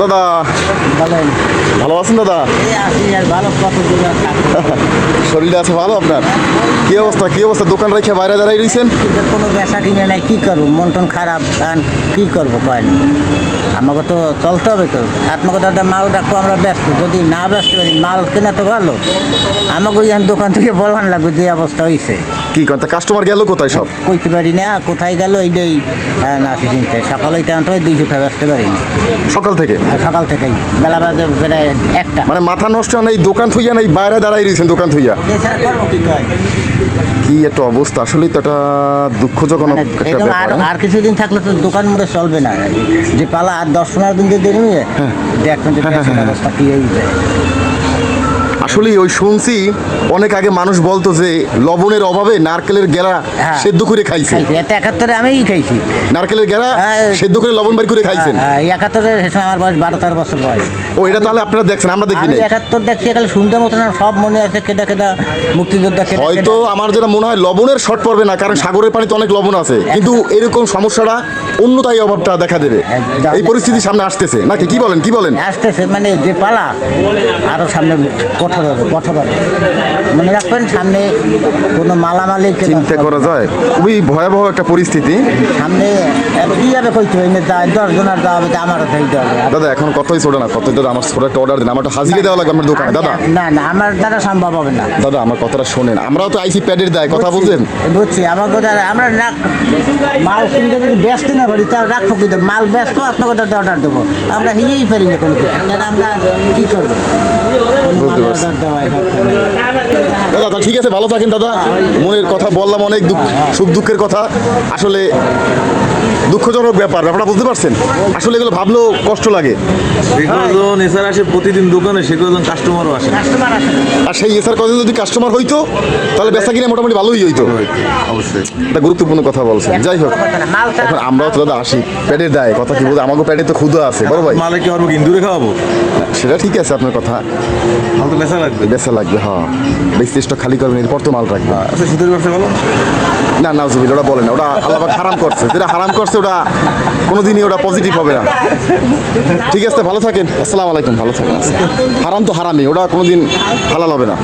দাদা। বলেন ভালো আছেন দাদা। শরীরটা আছে ভালো আপনার? কি অবস্থা কি অবস্থা? দোকান রেখে বাইরে দাঁড়াই রয়েছেন কোনো বেচা কিনে নাই কী করব? মন টন খারাপ কারণ কী করব কয়েন আমাকে তো চলতে হবে তো। আপনাকে দাদা মাল রাখব আমরা ব্যস্ত। যদি না ব্যস্ত মাল কেনা তো ভালো। আমাকে দোকান থেকে বলবান লাগবে যে অবস্থা হয়েছে কি কথা কাস্টমার গেল কোথায় সব? কইতে পারি না কোথায় গেল এইটাই আহ, না চিনতে সকালে টান তো দুইশো টাকা ব্যস্ত পারি না। সকাল থেকে? আর সকাল থেকেই। বেলা বাজে প্রায় একটা। মানে মাথা নষ্ট নেই দোকান থুইয়া নেই বাইরে দাঁড়াই রয়েছেন দোকান থুইয়া? কি একটা অবস্থা? আসলেই তো একটা দুঃখজনক মানে আর হ্যাঁ? কিছুদিন থাকলে তো দোকান মোড়ে চলবে না। যে পালা আর দশ পনেরো দিন দিয়ে দেরি নিয়ে দেখবেন যে অবস্থা কি হয়ে যায় আসলে ওই শুনছি অনেক আগে মানুষ বলতো যে লবণের অভাবে নারকেলের গেরা হ্যাঁ। সেদ্ধ করে খাইছে। খাইছি এতে একাত্তরে আমিই খাইছি। নারকেলের গেরা হ্যাঁ। সেদ্ধ করে লবণ বাড়ি করে খাইছেন? হ্যাঁ, এই একাত্তরে সে সময় আমার বয়স বারো তেরো বছর বয়স। ও এটা তাহলে আপনারা দেখছেন আমরা দেখি আমি নাই। একাত্তর দেখছি এখানে শুনতে মতো না সব মনে আছে কেটা কেটা মুক্তিযোদ্ধা কেটা হয়তো আমার যেটা মনে হয় লবণের শর্ট পড়বে না কারণ সাগরের পানিতে অনেক লবণ আছে। কিন্তু এরকম সমস্যাটা অন্যতাই অভাবটা দেখা দেবে। একদম। এই পরিস্থিতি সামনে আসতেছে। নাকি কি বলেন কি বলেন? আসতেছে মানে যে পালা আরও সামনে কঠোর হবে হবে মনে রাখবেন সামনে কোনো মালামালি চিন্তা করা যায়। খুবই ভয়াবহ একটা পরিস্থিতি। সামনে কীভাবে কইতে হয়? না যায় দশ দেওয়া হবে আমারও হবে দাদা এখন কতই ছোট না কত দাদা আমার ছোট একটা অর্ডার দিন আমার একটা হাজিরে দেওয়া লাগবে আমার দোকানে দাদা। না না আমার দ্বারা সম্ভব হবে না। দাদা আমার কথাটা শোনেন আমরাও তো আইসি প্যাডের দেয় কথা বলছেন? বুঝছি আমাকে দ্বারা আমরা রাখ মাল কিনতে যদি ব্যস্ত না করি তাও রাখব কিন্তু মাল ব্যস্ত আপনাকে অর্ডার দেবো। আমরা হিয়েই পারি না কোনো কিছু আমরা কী করব? দাদা তা ঠিক আছে ভালো থাকেন দাদা। মনের কথা বললাম অনেক দুঃখ সুখ দুঃখের কথা। আসলে দুঃখজনক ব্যাপার ব্যাপারটা বুঝতে পারছেন? আসলে এগুলো ভাবলেও কষ্ট লাগে। এসার আসে প্রতিদিন দোকানে সেগুলো কাস্টমারও আসে। আর সেই এসার কথা যদি কাস্টমার হইতো তাহলে বেচা কিনে মোটামুটি ভালোই হইতো। অবশ্যই। একটা গুরুত্বপূর্ণ কথা বলছেন। যাই হোক এখন আমরাও তো দাদা আসি প্যাডের দেয় কথা কি বলতে আমাকে প্যাডে তো ক্ষুদা আছে বড় ভাই। মালে কি পারব ইন্দুরে খাওয়াবো? সেটা ঠিক আছে আপনার কথা। মাল তো বেচা লাগবে। বেচা লাগবে হ্যাঁ। খালি করবেন এরপর তো মাল রাখবে আচ্ছা সুদের ব্যবসা ভালো? না না জুবিল ওরা বলে না ওটা আল্লাহ হারাম করছে। যেটা হারাম করছে ওটা কোনোদিনই ওটা পজিটিভ হবে না। ঠিক আছে ভালো থাকেন। আসসালামু আলাইকুম ভালো থাকেন। হারাম তো হারামই ওটা কোনোদিন হালাল হবে না।